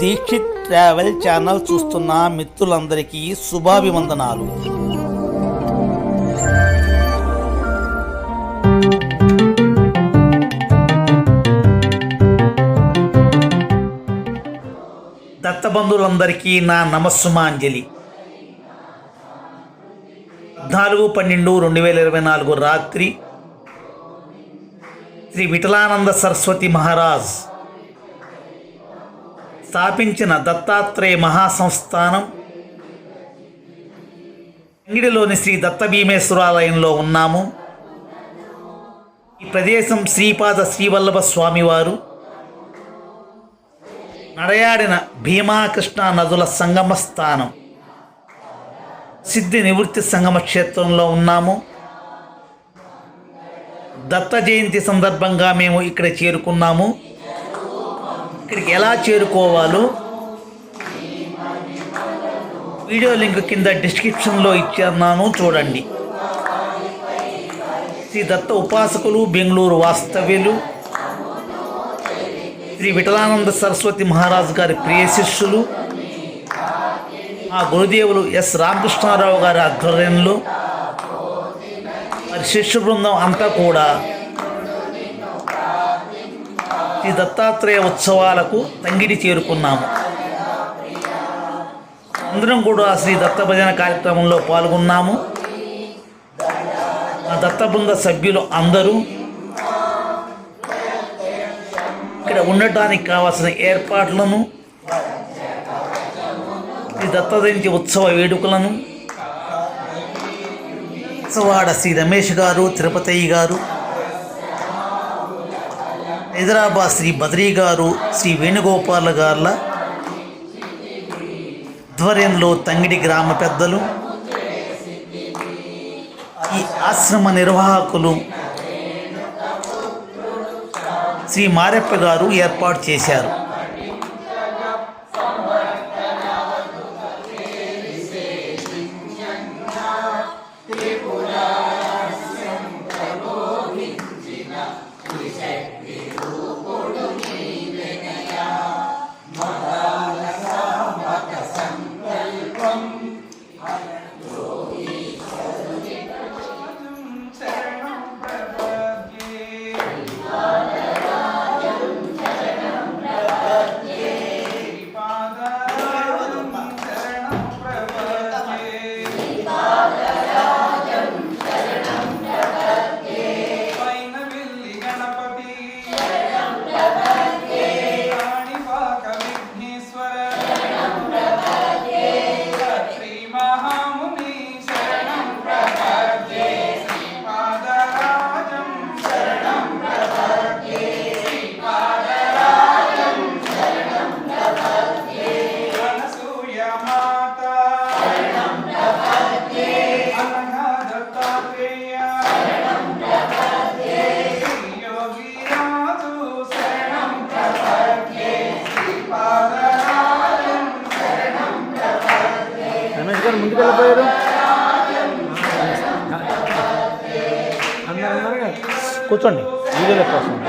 Dixit travel channel చూస్తున్న మిత్రులందరికీ శుభాభివందనాలు. దత్తబంధువులందరికీ నా నమస్సుమాంజలి. పద్నాలుగు పన్నెండు రెండు వేల ఇరవై నాలుగు రాత్రి శ్రీ విఠలానంద సరస్వతి మహారాజ్ స్థాపించిన దత్తాత్రేయ మహాసంస్థానం. అంగిడిలోని శ్రీ దత్తభీమేశ్వరాలయంలో ఉన్నాము. ఈ ప్రదేశం శ్రీపాద శ్రీవల్లభ స్వామివారు. నడయాడిన భీమాకృష్ణ నదుల సంగమ స్థానం. సిద్ధి నివృత్తి సంగమ క్షేత్రంలో ఉన్నాము. దత్త జయంతి సందర్భంగా మేము ఇక్కడ చేరుకున్నాము. ఇక్కడికి ఎలా చేరుకోవాలో వీడియో లింక్ కింద డిస్క్రిప్షన్లో ఇచ్చాను చూడండి. శ్రీ దత్త ఉపాసకులు బెంగళూరు వాస్తవ్యులు శ్రీ విఠలానంద సరస్వతి మహారాజు గారి ప్రియ శిష్యులు మా గురుదేవులు ఎస్ రామకృష్ణారావు గారి ఆధ్వర్యంలో మరి శిష్యు బృందం అంతా కూడా శ్రీ దత్తాత్రేయ ఉత్సవాలకు తంగిడి చేరుకున్నాము. అందరం కూడా శ్రీ దత్త భజన కార్యక్రమంలో పాల్గొన్నాము. మా దత్త బృంద సభ్యులు అందరూ ఇక్కడ ఉండటానికి కావాల్సిన ఏర్పాట్లను శ్రీ దత్తజయంతి ఉత్సవ వేడుకలను ఉత్సవాడ శ్రీ రమేష్ గారు తిరుపతయ్య గారు హైదరాబాద్ శ్రీ బద్రీ గారు శ్రీ వేణుగోపాల గార్ల ఆధ్వర్యంలో తంగిడి గ్రామ పెద్దలు ఈ ఆశ్రమ నిర్వాహకులు శ్రీ మారెప్ప గారు ఏర్పాటు చేశారు. yo.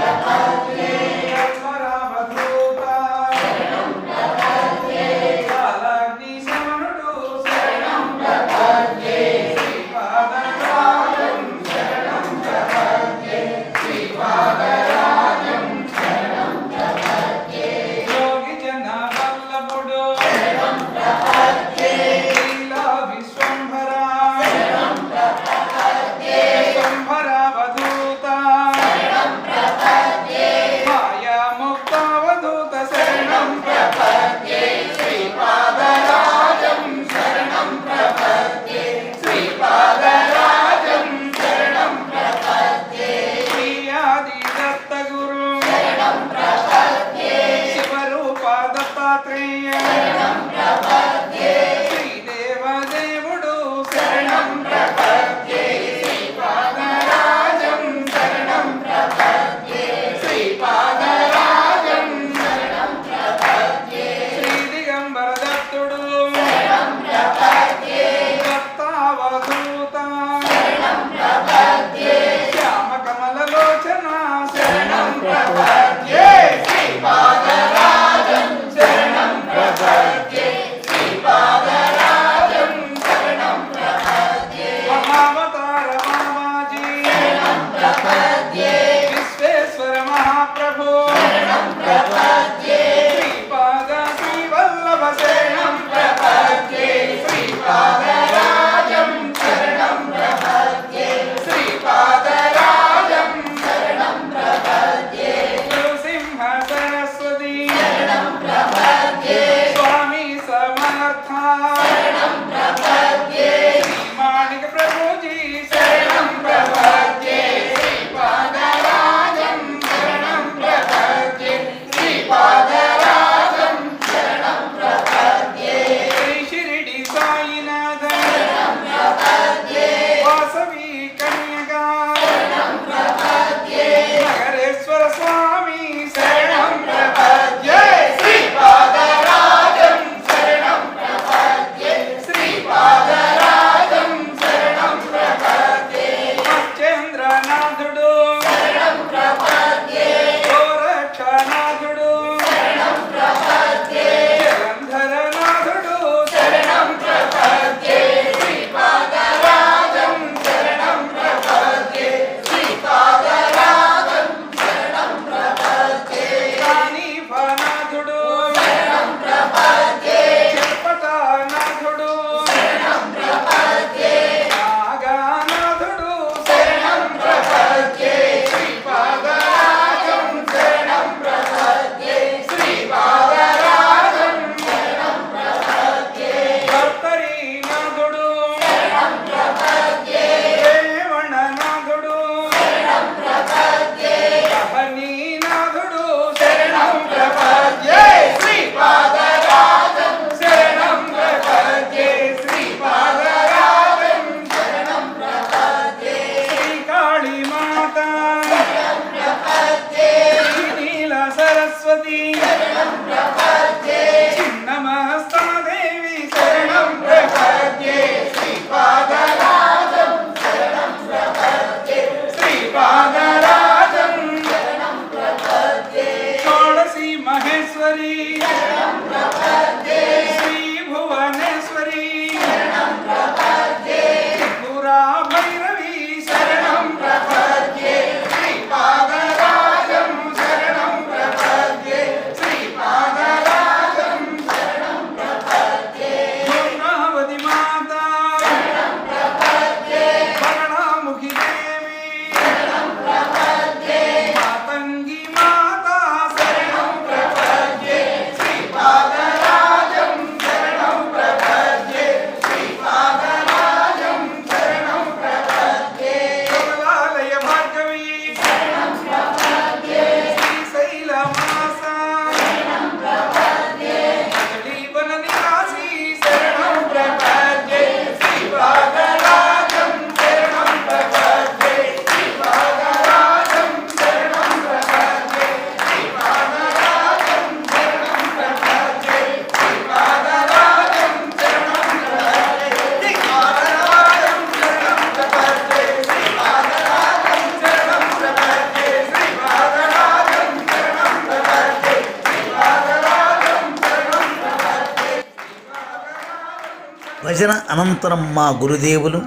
భజన అనంతరం మా గురుదేవులు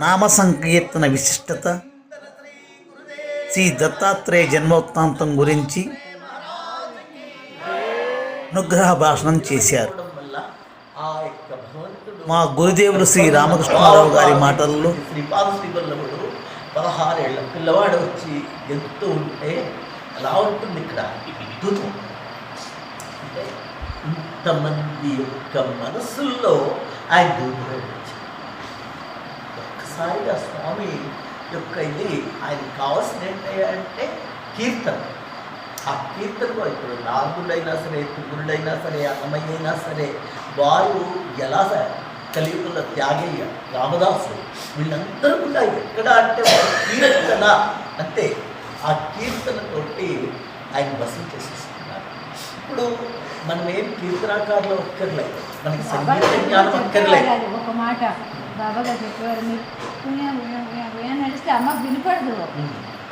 నామ సంకీర్తన విశిష్టత శ్రీ దత్తాత్రేయ జన్మవృత్తాంతం గురించి అనుగ్రహ భాషణం చేశారు. మా గురుదేవులు శ్రీ రామకృష్ణారావు గారి మాటల్లో శ్రీపాద పదహారేళ్ళ పిల్లవాడు వచ్చి గెంతుతూ ఉంటే అలా ఉంటుంది ఇక్కడ. అద్భుతం ఎంతమంది యొక్క మనసుల్లో ఆయన దూరం ఒక్కసారిగా స్వామి యొక్క ఇది ఆయన కావాల్సిన ఏంటంటే కీర్తన. ఆ కీర్తనలో ఇప్పుడు నాగుడైనా సరే తుగురుడైనా సరే అన్నమయ్య అయినా సరే వారు ఎలా కలియుగంలో త్యాగయ్య రామదాసు వీళ్ళందరూ కూడా ఎక్కడ అంటే కీర్తన అంతే ఆ కీర్తనతోటి ఆయన వసూలు చేసేస్తున్నారు ఇప్పుడు మనం ఏం కీర్తనాకారులు ఒక్కర్లేదు. మనకి సంగీత జ్ఞానం అక్కర్లేదు ఒక మాట బాబా గారు చెప్పేవారు మీరు నడిస్తే అమ్మకు వినపడదు.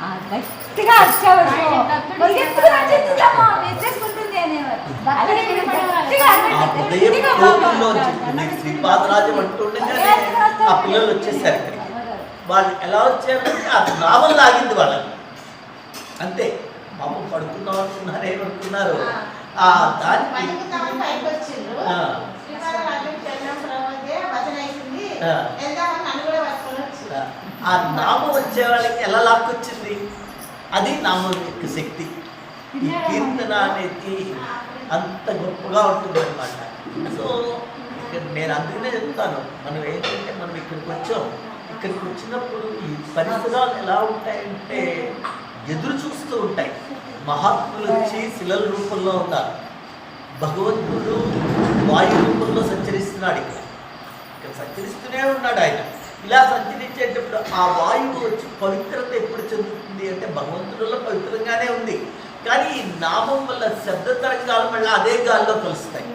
ఆ గట్టిగా అరిచేవాడు శ్రీపాదరాజం అంటుండగానే ఆ పిల్లలు వచ్చేసారు ఇక్కడికి వాళ్ళు ఎలా వచ్చారంటే ఆ నావల్ లాగింది వాళ్ళని అంతే. పాపం పడుకుందాం అనుకున్నారు ఏమనుకున్నారు? ఆ దానికి. ఆ. నామం వచ్చే వాళ్ళకి ఎలా లాక్కొచ్చింది? అది నామం యొక్క శక్తి. ఈ కీర్తన అనేది అంత గొప్పగా ఉంటుంది అనమాట సో ఇక్కడ నేను అందుకనే చెప్తాను. మనం ఏంటంటే మనం ఇక్కడికి వచ్చాం. ఇక్కడికి వచ్చినప్పుడు ఈ పరిసరాలు ఎలా ఉంటాయంటే ఎదురు చూస్తూ ఉంటాయి. మహాత్ములు వచ్చి శిలల రూపంలో ఉన్నారు. భగవంతుడు వాయు రూపంలో సంచరిస్తున్నాడు ఇక్కడ. సంచరిస్తూనే ఉన్నాడు ఆయన. ఇలా సంచరించేటప్పుడు ఆ వాయువు వచ్చి పవిత్రత ఎప్పుడు చెందుతుంది అంటే భగవంతుడిలో పవిత్రంగానే ఉంది. కానీ ఈ నామం వల్ల శబ్ద తరంగాలు మళ్ళీ అదే గాల్లో కలుస్తాయి.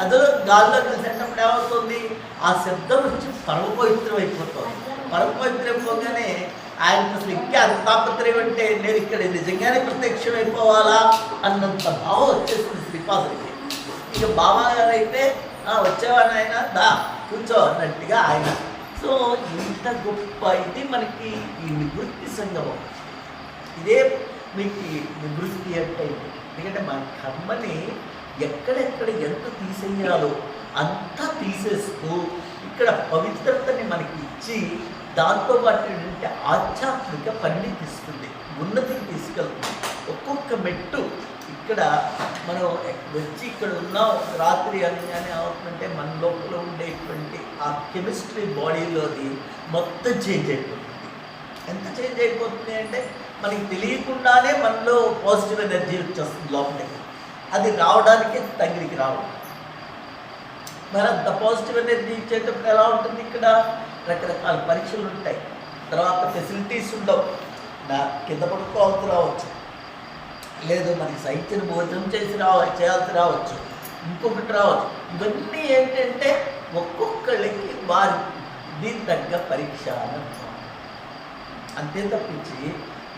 అందులో గాల్లో కలిసేటప్పుడు ఏమవుతుంది? ఆ శబ్దం వచ్చి పరమ పవిత్రం అయిపోతుంది. పరమ పవిత్రం పోగానే ఆయన అసలు ఇంకా అంతాపత్రం అంటే నేను ఇక్కడ నిజంగానే ప్రత్యక్షం అయిపోవాలా అన్నంత భావం వచ్చేసింది శ్రీపాదుడికి. ఇక బాబా గారు అయితే "ఆ, ఆయన? నాయన దా కూర్చో అన్నట్టుగా ఆయన. సో ఇంత గొప్ప ఇది మనకి ఈ నివృత్తి సంగమం ఇదే మీకు నివృత్తి అంటే ఎందుకంటే మన కర్మని ఎక్కడెక్కడ ఎంత తీసేయాలో అంతా తీసేస్తూ ఇక్కడ పవిత్రతని మనకి ఇచ్చి దాంతో పాటు ఏంటంటే ఆధ్యాత్మిక పరిణితి ఇస్తుంది ఉన్నతికి తీసుకెళ్తుంది. ఒక్కొక్క మెట్టు ఇక్కడ మనం వచ్చి ఇక్కడ ఉన్న రాత్రి అని అని అవుతుందంటే మన లోపల ఉండేటువంటి ఆ కెమిస్ట్రీ బాడీలోది మొత్తం చేంజ్ అయిపోతుంది. ఎంత చేంజ్ అయిపోతుంది అంటే మనకి తెలియకుండానే మనలో పాజిటివ్ ఎనర్జీ వచ్చేస్తుంది లోపలికి. అది రావడానికి దగ్గరికి రావడం మరి అంత పాజిటివ్ ఎనర్జీ ఇచ్చేటప్పుడు ఎలా ఉంటుంది ఇక్కడ? రకరకాల పరీక్షలు ఉంటాయి. తర్వాత ఫెసిలిటీస్ ఉండవు. నా కింద పడుకోవాల్సి రావచ్చు. లేదు మనకి సైత్యం భోజనం చేసి రావ చేయాల్సి రావచ్చు. ఇంకొకటి రావచ్చు. ఇవన్నీ ఏంటంటే ఒక్కొక్కళ్ళకి వారి దీని తగ్గ పరీక్ష అని అంతే తప్పించి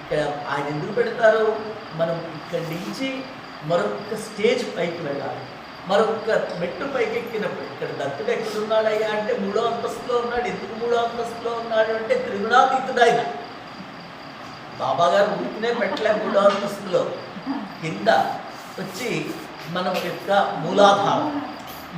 ఇక్కడ ఆయన ఎందుకు పెడతారు? మనం ఇక్కడి నుంచి మరొక స్టేజ్ పైకి వెళ్ళాలి. మరొక మెట్టు పైకి ఎక్కినప్పుడు ఇక్కడ దత్తుడు ఎక్కడున్నాడయ్యా అంటే మూడో అంతస్తులో ఉన్నాడు. ఎందుకు మూడో అంతస్తులో ఉన్నాడు అంటే త్రిగుణాతీతుడు ఆయన. బాబా గారు ఊరికినే పెట్టలే మూడో అంతస్తులో. కింద వచ్చి మనం యొక్క మూలాధారం.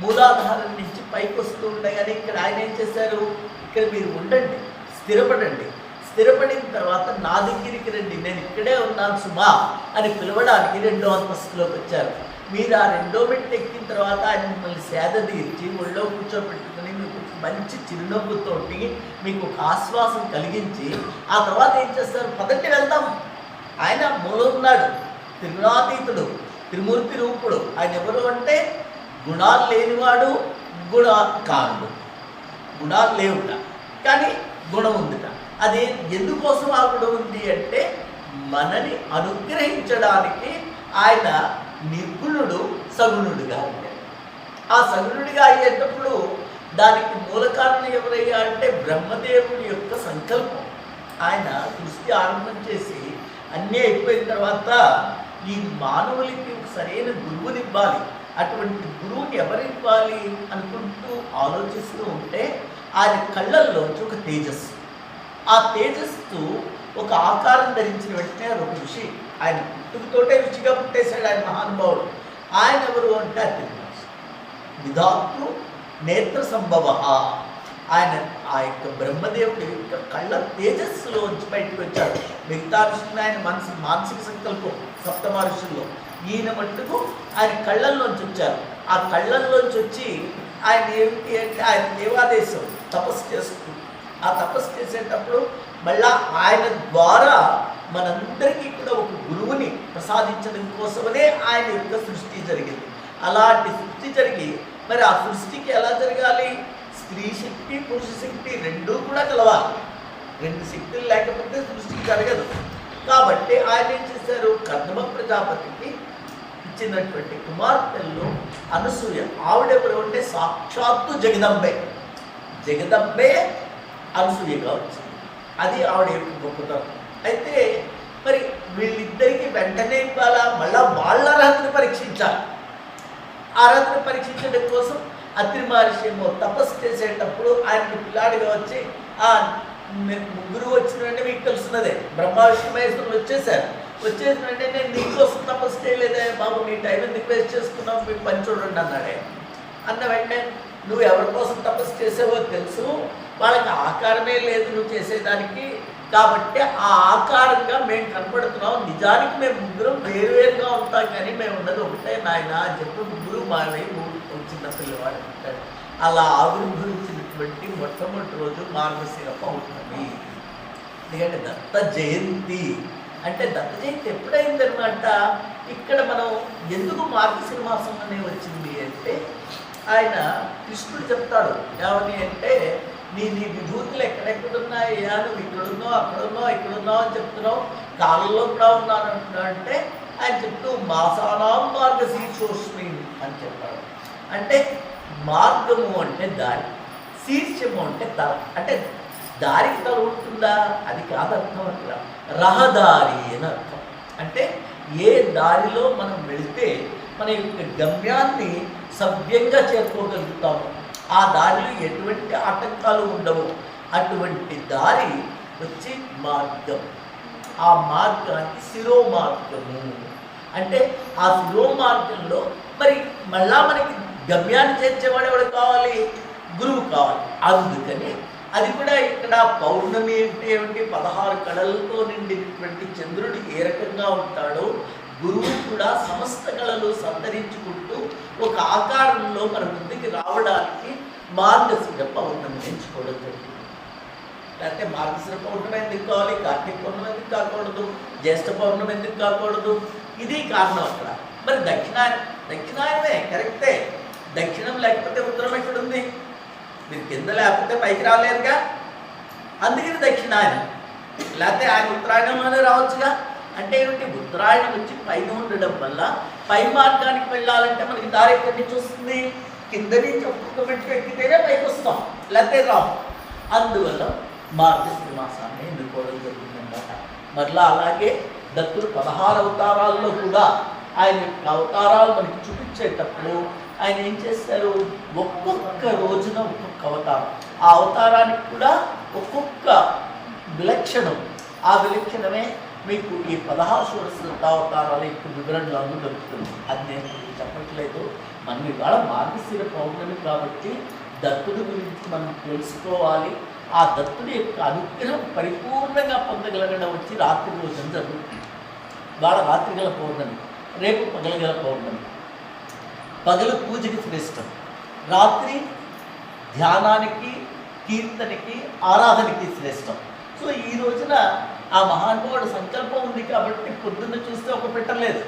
మూలాధారం నుంచి పైకి వస్తూ ఉండగానే ఇక్కడ ఆయన ఏం చేశారు? ఇక్కడ మీరు ఉండండి స్థిరపడండి. స్థిరపడిన తర్వాత నా దగ్గరికి రండి. నేను ఇక్కడే ఉన్నాను సుమా అని పిలవడానికి రెండో అంతస్తులోకి వచ్చారు. మీరు ఆ రెండో మెట్టు ఎక్కిన తర్వాత ఆయన మిమ్మల్ని సేద తీర్చి ఒళ్ళో కూర్చోబెట్టుకుని మీకు మంచి చిరునవ్వుతోటి మీకు ఒక ఆశ్వాసం కలిగించి ఆ తర్వాత ఏం చేస్తారు? పదండి వెళ్దాం. ఆయన మూలన్నాడు త్రిగుణాతీతుడు త్రిమూర్తి రూపుడు. ఆయన ఎవరు అంటే? గుణాలు లేనివాడు గుణకారుడు. గుణాలు లేవుట. కానీ గుణం ఉందిట. అది ఎందుకోసం ఆ గుణం ఉంది అంటే మనని అనుగ్రహించడానికి ఆయన నిర్గుణుడు సగుణుడిగా ఉంటాడు ఆ సగుణుడిగా అయ్యేటప్పుడు దానికి మూల కారణం ఎవరయ్యా అంటే బ్రహ్మదేవుడి యొక్క సంకల్పం. ఆయన సృష్టి ఆరంభం చేసి అన్నీ అయిపోయిన తర్వాత ఈ మానవులకి ఒక సరైన గురువునివ్వాలి. అటువంటి గురువుని ఎవరివ్వాలి అనుకుంటూ ఆలోచిస్తూ ఉంటే ఆయన కళ్ళల్లోంచి ఒక తేజస్సు. ఆ తేజస్సు ఒక ఆకారం ధరించిన వెంటనే ఒక ఋషి ఆయన పుట్టుకతోటే రుచిగా పుట్టేశాడు ఆయన మహానుభావుడు. ఆయన ఎవరు అంటే అత్యంత విధాతృ నేత్ర సంభవ. ఆయన ఆ యొక్క బ్రహ్మదేవుడి యొక్క కళ్ళ తేజస్సులోంచి బయటకు వచ్చాడు. మిగతా ఋషులు ఆయన మనసు మానసిక సంకల్పం సప్తమ ఋషుల్లో. ఈయన మట్టుకు ఆయన కళ్ళల్లోంచి వచ్చారు. ఆ కళ్ళల్లోంచి వచ్చి ఆయన ఏమిటి అంటే ఆయన దేవాదేశం తపస్సు చేస్తూ. ఆ తపస్సు చేసేటప్పుడు మళ్ళా ఆయన ద్వారా మనందరికీ కూడా ఒక గురువుని ప్రసాదించడం కోసమనే ఆయన యొక్క సృష్టి జరిగింది. అలాంటి సృష్టి జరిగి మరి ఆ సృష్టికి ఎలా జరగాలి? స్త్రీ శక్తి పురుష శక్తి రెండూ కూడా కలవాలి. రెండు శక్తులు లేకపోతే సృష్టి జరగదు. కాబట్టి ఆయన ఏం చేశారు? కర్దమ ప్రజాపతికి ఇచ్చినటువంటి కుమార్తెల్లో అనసూయ ఆవిడెవరు అంటే సాక్షాత్తు జగదంబే. జగదంబే అనసూయగా వచ్చింది. అది ఆవిడ యొక్క గొప్పతనం. అయితే మరి వీళ్ళిద్దరికి వెంటనే ఇవ్వాలా? మళ్ళా వాళ్ళ అర్హతను పరీక్షించాలి. ఆ అర్హతను పరీక్షించడం కోసం అత్రి మహర్షి ఏమో తపస్సు చేసేటప్పుడు ఆయనకి పిల్లాడిగా వచ్చి ఆ ముగ్గురు వచ్చిన వెంటనే మీకు తెలుసున్నదే. బ్రహ్మ విష్ణు మహేశ్వరులు వచ్చేసారు. వచ్చేసిన వెంటనే నేను నీకోసం తపస్సు చేయలేదే. బాబు నీ టైం ఎందుకు వేస్ట్ చేసుకున్నావు? మీకు పని చూడండి అన్నాడే. అన్న వెంటనే నువ్వు ఎవరి కోసం తపస్సు చేసావో తెలుసు. వాళ్ళకి ఆకారమే లేదు నువ్వు చేసేదానికి. కాబట్టి ఆ ఆకారంగా మేము కనపడుతున్నాం. నిజానికి మేము ముగ్గురం వేరువేరుగా ఉంటాం కానీ మేము ఉన్నది ఒకటే నాయన అని చెప్పి ముగ్గురు మావై మూడు చిన్న పిల్లవాడు ఉంటాడు. అలా ఆవిర్భవించినటువంటి మొట్టమొదటి రోజు మార్గశిర పౌర్ణమి ఎందుకంటే దత్త జయంతి. అంటే దత్త జయంతి ఎప్పుడైందనమాట ఇక్కడ మనం ఎందుకు మార్గశిర మాసం అనే వచ్చింది అంటే ఆయన కృష్ణుడు చెప్తాడు. ఏమని అంటే నీ నీ విభూతులు ఎక్కడెక్కడున్నాయా? నువ్వు ఇక్కడున్నావు అక్కడున్నావు ఇక్కడున్నావు అని చెప్తున్నావు. కాలంలో కూడా ఉన్నాను అంటున్నావు అంటే ఆయన చెప్తూ మాసానాం మార్గశీర్షోష్మి అని చెప్పాడు. అంటే మార్గము అంటే దారి శీర్షము అంటే తల. అంటే దారికి తల ఉంటుందా? అది కాదు అర్థం అక్కడ. రహదారి అని అర్థం. అంటే ఏ దారిలో మనం వెళితే మన యొక్క గమ్యాన్ని సవ్యంగా చేరుకోగలుగుతాము. ఆ దారిలో ఎటువంటి ఆటంకాలు ఉండవు. అటువంటి దారి వచ్చి మార్గం. ఆ మార్గానికి శిరో మార్గము అంటే ఆ శిరో మార్గంలో మరి మళ్ళా మనకి గమ్యాన్ని చేర్చేవాడు ఎవడు కావాలి? గురువు కావాలి. అందుకని అది కూడా ఇక్కడ పౌర్ణమి అంటే ఏమిటి? పదహారు కళలతో నిండినటువంటి చంద్రుడు ఏ రకంగా ఉంటాడో గురువు కూడా సమస్త కళలు సంతరించుకుంటూ ఒక ఆకారంలో మన ముందుకి రావడానికి మార్గశిర పౌర్ణమి ఎంచుకోవడం జరిగింది. లేకపోతే మార్గశిర పౌర్ణమి ఎందుకు కావాలి? కార్తీక పౌర్ణమి ఎందుకు కాకూడదు? జ్యేష్ఠ పౌర్ణమి ఎందుకు కాకూడదు? ఇది కారణం అక్కడ. మరి దక్షిణాయన దక్షిణాయనమే కరెక్టే. దక్షిణం లేకపోతే ఉత్తరం ఎక్కడుంది? మీరు కింద లేకపోతే పైకి రాలేరుగా అందుకని దక్షిణాయనం. లేకపోతే ఆయన ఉత్తరాయణంలోనే రావచ్చుగా? అంటే ఏమిటి? ఉత్తరాయణం వచ్చి పైన ఉండడం వల్ల పై మార్గానికి వెళ్ళాలంటే మనకి దారి ఎక్కడి నుంచి వస్తుంది కింద నుంచి ఒక్కొక్క మెట్టు ఎక్కితేనే పైకి వస్తాం. లేకపోతే రాము. అందువల్ల మార్గశ్రీ మాసాన్ని ఎన్నుకోవడం జరిగిందన్నమాట. మరలా అలాగే దత్తుడు పదహారు అవతారాల్లో కూడా ఆయన యొక్క అవతారాలు మనకి చూపించేటప్పుడు ఆయన ఏం చేస్తారు ఒక్కొక్క రోజున ఒక్కొక్క అవతారం. ఆ అవతారానికి కూడా ఒక్కొక్క విలక్షణం. ఆ విలక్షణమే మీకు ఈ పదహారు షోడశ అవతారాల ఇప్పుడు వివరణలు దొరుకుతుంది అది నేను చెప్పట్లేదు. మనం ఇవాళ మార్గశిర పౌర్ణమి కాబట్టి దత్తుడి గురించి మనం తెలుసుకోవాలి. ఆ దత్తుడి యొక్క అనుగ్రహం పరిపూర్ణంగా పొందగలగడం వచ్చి రాత్రి రోజు జరుగుతుంది వాళ్ళ రాత్రి గల పౌర్ణమి రేపు పగలగల పౌర్ణమి. పగలు పూజకి శ్రేష్టం. రాత్రి ధ్యానానికి కీర్తనకి ఆరాధనకి శ్రేష్టం. సో ఈ రోజున ఆ మహానుభావుడు సంకల్పం ఉంది కాబట్టి పొద్దున్న చూస్తే ఒక పెట్టలేదు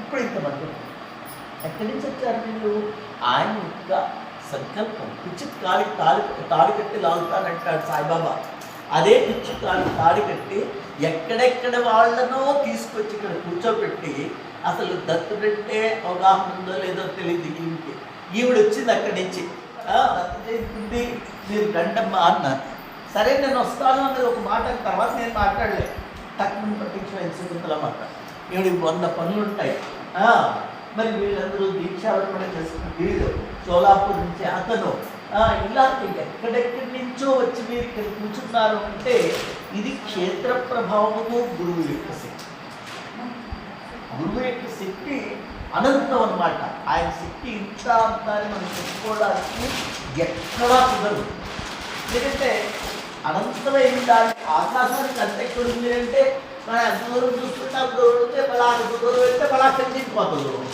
ఇప్పుడు ఇంతమంది ఎక్కడి నుంచి వచ్చారు వీళ్ళు ఆయన యొక్క సంకల్పం పిచ్చి కాలి తాలి తాడి కట్టి లాగుతానంటాడు సాయిబాబా. అదే పిచ్చి కాలి తాడి కట్టి ఎక్కడెక్కడ వాళ్ళనో తీసుకొచ్చి ఇక్కడ కూర్చోబెట్టి అసలు దత్తుడంటే అవగాహన ఉందో లేదో తెలియదు ఈవిడికి. ఈవిడ వచ్చింది అక్కడి నుంచి. దత్తు జయంతి మీరు రండమ్మా అన్నారు. సరే నేను వస్తాను అన్నది ఒక మాట తర్వాత నేను మాట్లాడలేదు తక్కువ పట్టించిన సింపుల్ మాట. ఈవిడికి వంద పనులు ఉంటాయి. మరి వీళ్ళందరూ దీక్షావర్పణ చేసుకున్న వీళ్ళు సోలాపూర్ నుంచి అతను ఇలా ఎక్కడెక్కడి నుంచో వచ్చి మీరు ఇక్కడ కూర్చున్నారు అంటే ఇది క్షేత్ర ప్రభావము గురువు యొక్క శక్తి. గురువు యొక్క శక్తి అనంతం అనమాట ఆయన శక్తి ఇంత అంతా అని మనం చెప్పుకోవడానికి ఎక్కడా కుదరదు. ఎందుకంటే అనంతమైన దానికి ఆకాశానికి అంత ఎక్కడ ఉంది అంటే మనం ఎంత దూరం చూస్తుంటే దూరం ఉంటే మళ్ళా దూరం వెళ్తే మళ్ళా దూరం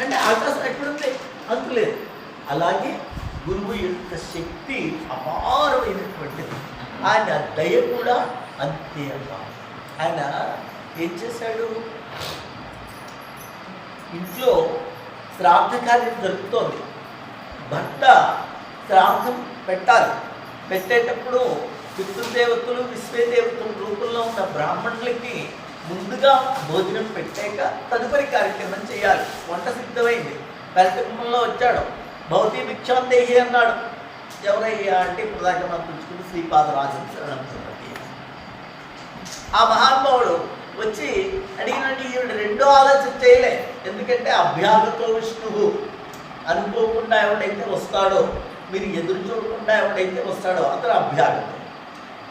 అంటే ఆకాశం ఎక్కడుంది? అంతులేదు అలాగే గురువు యొక్క శక్తి అపారమైనటువంటిది. ఆయన దయ కూడా అంతే అన్నమాట ఆయన ఏం చేశాడు? ఇంట్లో శ్రాద్ధ కార్యం జరుగుతోంది. భర్త శ్రాద్ధం పెట్టాలి. పెట్టేటప్పుడు పితృదేవతలు విశ్వేదేవతల రూపంలో ఉన్న బ్రాహ్మణులకి ముందుగా భోజనం పెట్టాక తదుపరి కార్యక్రమం చేయాలి. వంట సిద్ధమైంది. కార్యక్రమంలో వచ్చాడు. భౌతి భిక్షాందేహి అన్నాడు. ఎవరయ్యా అంటే ఇప్పుడు దాకా మనం పుచ్చుకుని శ్రీపాద శరణంతపతి ఆ మహానుభావుడు వచ్చి అడిగినట్టు ఈవిడ రెండో ఆలోచన చేయలే. ఎందుకంటే అభ్యాగతో విష్ణువు అనుకోకుండా ఎవడైతే వస్తాడో మీరు ఎదురు చూడకుండా ఎవడైతే వస్తాడో అతను అభ్యాగం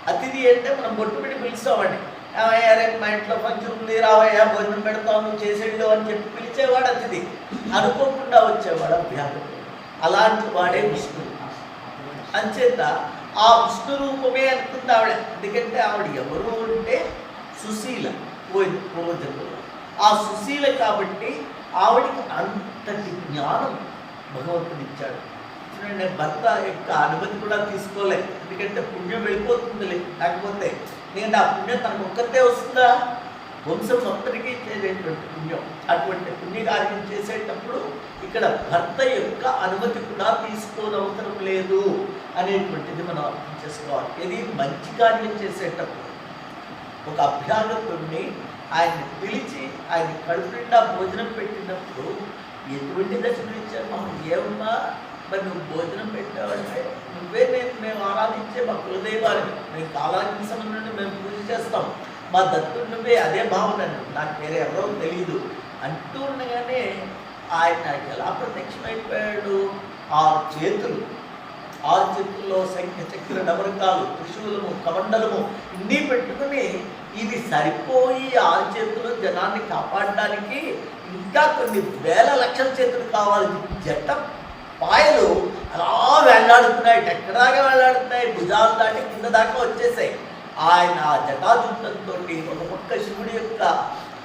అతిథి అంటే మనం బొట్టు పెట్టి పిలుస్తామండి. "ఏమయ్యా, రేపు మా ఇంట్లో ఫంక్షన్ ఉంది రావయ్యా భోజనం పెడతాము చేసేళ్ళు అని చెప్పి పిలిచేవాడు అతిథి. అనుకోకుండా వచ్చేవాడు అభ్యాగం అలాంటి వాడే విష్ణువు అంచేత ఆ విష్ణు రూపమే అనుకుంది ఆవిడ. ఎందుకంటే ఆవిడ ఎవరు అంటే సుశీల పోయిన పూర్వజన్మలో ఆ సుశీల కాబట్టి ఆవిడికి అంతటి జ్ఞానం భగవంతుడు చూడండి భర్త యొక్క అనుమతి కూడా తీసుకోలే. ఎందుకంటే పుణ్యం వెళ్ళిపోతుంది లేకపోతే నేను ఆ పుణ్యం తనకు ఒక్కతే వస్తుందా? వంశం మొత్తానికి చేసేటువంటి పుణ్యం. అటువంటి పుణ్యకార్యం చేసేటప్పుడు ఇక్కడ భర్త యొక్క అనుమతి కూడా తీసుకోనవసరం లేదు అనేటువంటిది మనం అర్థం చేసుకోవాలి. ఇది మంచి కార్యం చేసేటప్పుడు. ఒక అభ్యాగతుడిని ఆయన్ని పిలిచి ఆయన కడుపు నిండా భోజనం పెట్టినప్పుడు ఎటువంటి దశ నుంచి మనం ఏమన్నా మరి నువ్వు భోజనం పెట్టావంటే నువ్వే నేను మేము ఆరాధించే మా కులదైవాన్ని మేము కాలానికి నుండి మేము పూజ చేస్తాం. మా దత్తుడు నువ్వే అదే భావన నాకు వేరే ఎవరో తెలియదు అంటూ ఉండగానే ఆయన ఎలా ప్రత్యక్షమైపోయాడు ఆ చేతులు. ఆరు చేతుల్లో సంఖ్య చక్ర డమరకాలు త్రిశూలము కమండలము ఇన్ని పెట్టుకుని ఇది సరిపోయి ఆరు చేతులు జనాన్ని కాపాడడానికి ఇంకా కొన్ని వేల లక్షల చేతులు కావాలి. జట్టం పాయలు అలా వేలాడుతున్నాయి ఎక్కడాగా వెళ్ళాడుతున్నాయి భుజాలు దాటి కింద దాకా వచ్చేసాయి. ఆయన ఆ జటాజుట్టంతో ఒక పక్క శివుడి యొక్క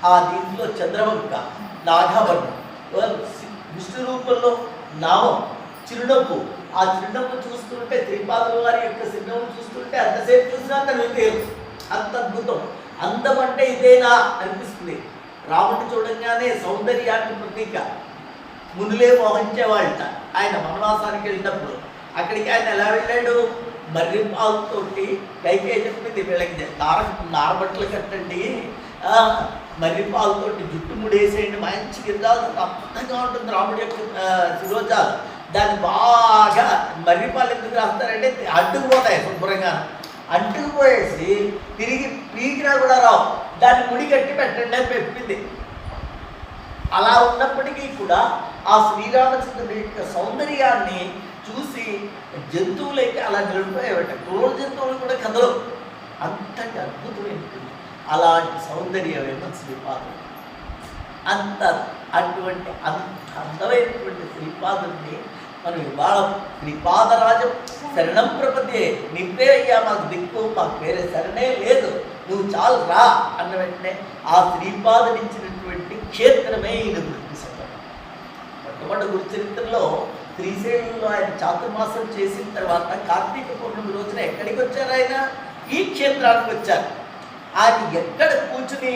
ఆ దీంట్లో చంద్రవంక నాగవర్ణం విష్ణు రూపంలో నామం చిరునవ్వు. ఆ చిరునవ్వు చూస్తుంటే త్రిపాదుల వారి యొక్క చిరునవ్వు చూస్తుంటే అంతసేపు చూసినా తను తేలు అంత అద్భుతం. అందం అంటే ఇదేనా అనిపిస్తుంది. రాముడిని చూడంగానే సౌందర్యానికి ప్రతీక. మునులే మోహించేవాళ్ళట. ఆయన వనవాసానికి వెళ్ళినప్పుడు అక్కడికి ఆయన ఎలా వెళ్ళాడు? మర్రి పాలతోటి కైకే చెప్పింది వీళ్ళకి నార నారబట్టలు కట్టండి. మర్రి పాలతోటి జుట్టు ముడేసేయండి. మంచి కింద అద్భుతంగా ఉంటుంది రాముడి యొక్క శిరోజాలు దాన్ని బాగా మర్రి పాలు ఎందుకు రాస్తారంటే అడ్డుకుపోతాయి శుభ్రంగా. అంటుకుపోయేసి తిరిగి పీకినా కూడా రావు. దాన్ని ముడి కట్టి పెట్టండి అని చెప్పింది. అలా ఉన్నప్పటికీ కూడా ఆ శ్రీరామచంద్రుడి యొక్క సౌందర్యాన్ని చూసి జంతువులైతే అలా నిలిపోయేవట క్రూర జంతువులు కూడా కదలవు. అంతటి అద్భుతమైనటువంటి అలాంటి సౌందర్యమేమో శ్రీపాదుడు. అంత అటువంటి అంత అందమైనటువంటి శ్రీపాదుడిని మనం ఇవాళ శ్రీపాదరాజం శరణం ప్రపదే నివ్వే అయ్యా మాకు దిక్కు మాకు వేరే శరణే లేదు. నువ్వు చాలు రా అన్న వెంటనే ఆ శ్రీపాదుడిచ్చిన క్షేత్రమే ఈయన వృత్తి మొట్టమొదటి గురుచరిత్రలో శ్రీశైలంలో ఆయన చాతుర్మాసం చేసిన తర్వాత కార్తీక పౌర్ణమి రోజున ఎక్కడికి వచ్చారు ఆయన? ఈ క్షేత్రానికి వచ్చారు. ఆయన ఎక్కడ కూర్చుని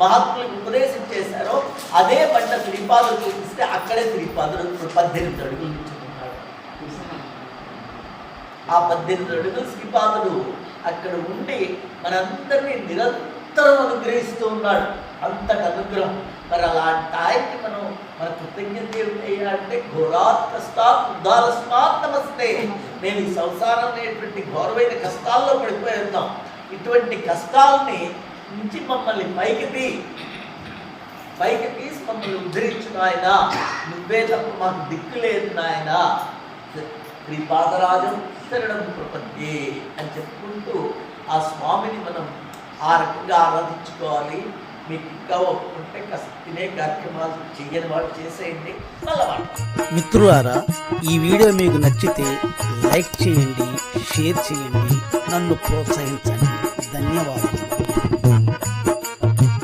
మహాత్ములకు ఉపదేశం చేశారో అదే పంట శ్రీపాదులు చూపిస్తే అక్కడే శ్రీపాదులు పద్దెనిమిది అడుగులు నిల్చుకున్నాడు ఆ పద్దెనిమిది అడుగులు శ్రీపాదులు అక్కడ ఉండి మనందరినీ నిరంతరం అనుగ్రహిస్తూ ఉన్నాడు. అంతటి అనుగ్రహం. మరి అలాంటి ఆయన్ని మనం మన కృతజ్ఞత అంటే ఘోరాత్ కష్టాత్ ఉద్ధారస్మాత్ నమస్తే నేను ఈ సంసారం అనేటువంటి ఘోరమైన కష్టాల్లో పడిపోయి ఉన్నాం. ఇటువంటి కష్టాలని నుంచి మమ్మల్ని పైకి తీ. పైకి తీసి మమ్మల్ని ఉద్ధరించు నాయన. నువ్వే తప్ప మాకు దిక్కు లేదు నాయన. శ్రీ పాదరాజం శరణం ప్రపంచే అని చెప్పుకుంటూ ఆ స్వామిని మనం ఆ రకంగా ఆరాధించుకోవాలి. మీకు ఇంకా ఒప్పుకుంటే కాస్త తినే కార్యక్రమాలు చేయని వాళ్ళు చేసేయండి. మిత్రులారా ఈ వీడియో మీకు నచ్చితే లైక్ చేయండి షేర్ చేయండి. నన్ను ప్రోత్సహించండి. ధన్యవాదాలు.